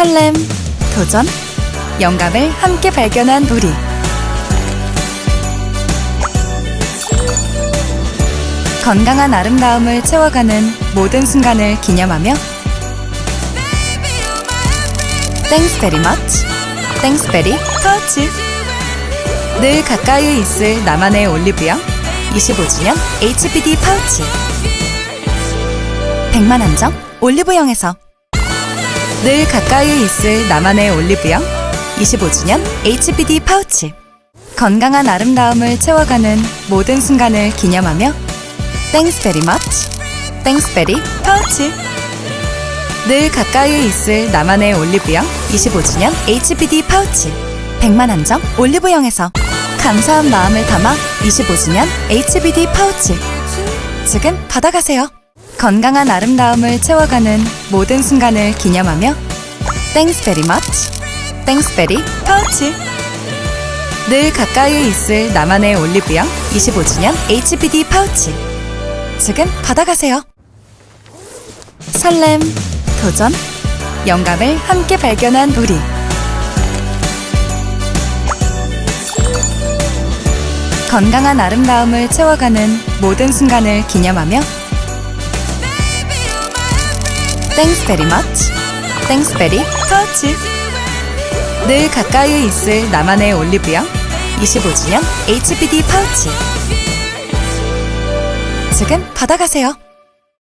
설렘, 도전, 영감을 함께 발견한 우리. 건강한 아름다움을 채워가는 모든 순간을 기념하며 땡스 베리 머치 땡스 베리 터치 늘 가까이에 있을 나만의 올리브영 25주년 HBD 파우치. 100만 한정 올리브영에서 늘 가까이에 있을 나만의 올리브영 25주년 HBD 파우치. 건강한 아름다움을 채워가는 모든 순간을 기념하며 땡스 베리 머치 땡스 베리 파우치. 늘 가까이에 있을 나만의 올리브영 25주년 HBD 파우치. 100만 한정 올리브영에서 감사한 마음을 담아 25주년 HBD 파우치. 지금 받아가세요 건강한 아름다움을 채워가는 모든 순간을 기념하며 땡스 베리 머치 땡스 베리 파우치 늘 가까이에 있을 나만의 올리브영 25주년 HBD 파우치. 지금 받아가세요. 설렘, 도전, 영감을 함께 발견한 우리. 건강한 아름다움을 채워가는 모든 순간을 기념하며 땡스 베리 머치, 땡스 베리 터치. 늘 가까이에 있을 나만의 올리브영 25주년 HBD 파우치. 지금 받아가세요.